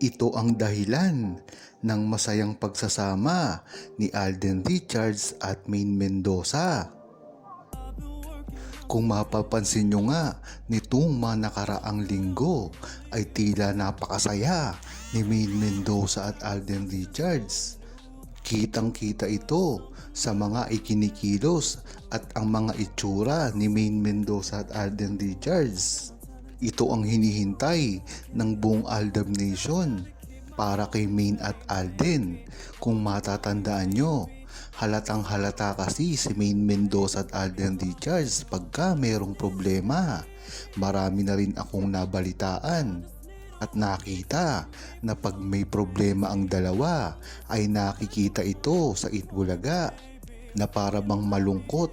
Ito ang dahilan ng masayang pagsasama ni Alden Richards at Maine Mendoza. Kung mapapansin nyo nga, nitong mga nakaraang linggo ay tila napakasaya ni Maine Mendoza at Alden Richards. Kitang kita ito sa mga ikinikilos at ang mga itsura ni Maine Mendoza at Alden Richards. Ito ang hinihintay ng buong Aldab Nation para kay Maine at Alden. Kung matatandaan nyo, halatang halata kasi si Maine Mendoza at Alden Richards pagka merong problema. Marami na rin akong nabalitaan at nakita na pag may problema ang dalawa ay nakikita ito sa Itbulaga na para bang malungkot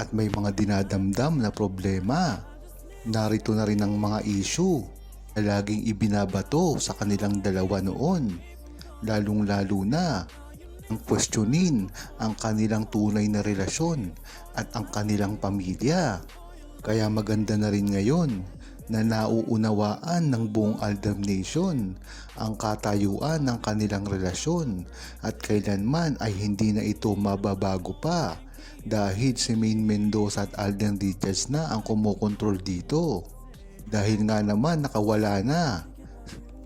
at may mga dinadamdam na problema. Narito na rin ang mga issue na laging ibinabato sa kanilang dalawa noon. Lalong lalo na ang questionin ang kanilang tunay na relasyon at ang kanilang pamilya. Kaya maganda na rin ngayon na nauunawaan ng buong Aldam Nation ang katayuan ng kanilang relasyon at kailanman ay hindi na ito mababago pa dahil si Maine Mendoza at Alden Richards na ang kumokontrol dito. Dahil nga naman nakawala na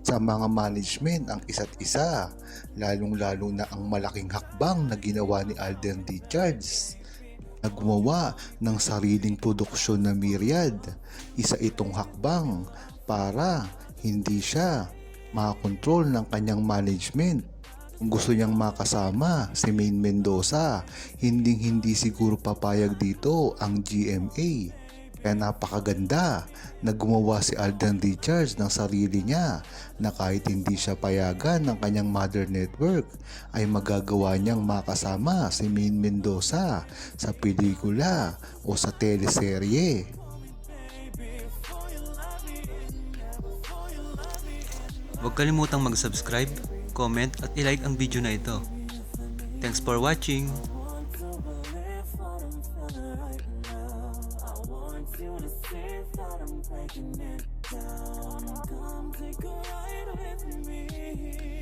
sa mga management ang isa't isa, lalong-lalo na ang malaking hakbang na ginawa ni Alden Richards na gumawa ng sariling produksyon na Myriad. Isa itong hakbang para hindi siya makakontrol ng kanyang management. Kung gusto niyang makasama si Maine Mendoza, hindi hindi siguro papayag dito ang GMA. Kaya napakaganda na gumawa si Alden Richards ng sarili niya na kahit hindi siya payagan ng kanyang mother network ay magagawa niyang makasama si Maine Mendoza sa pelikula o sa teleserye. Huwag kalimutang mag-subscribe, comment at ilike ang video na ito. Thanks for watching! You to see that I'm breaking it down. Come take a ride with me.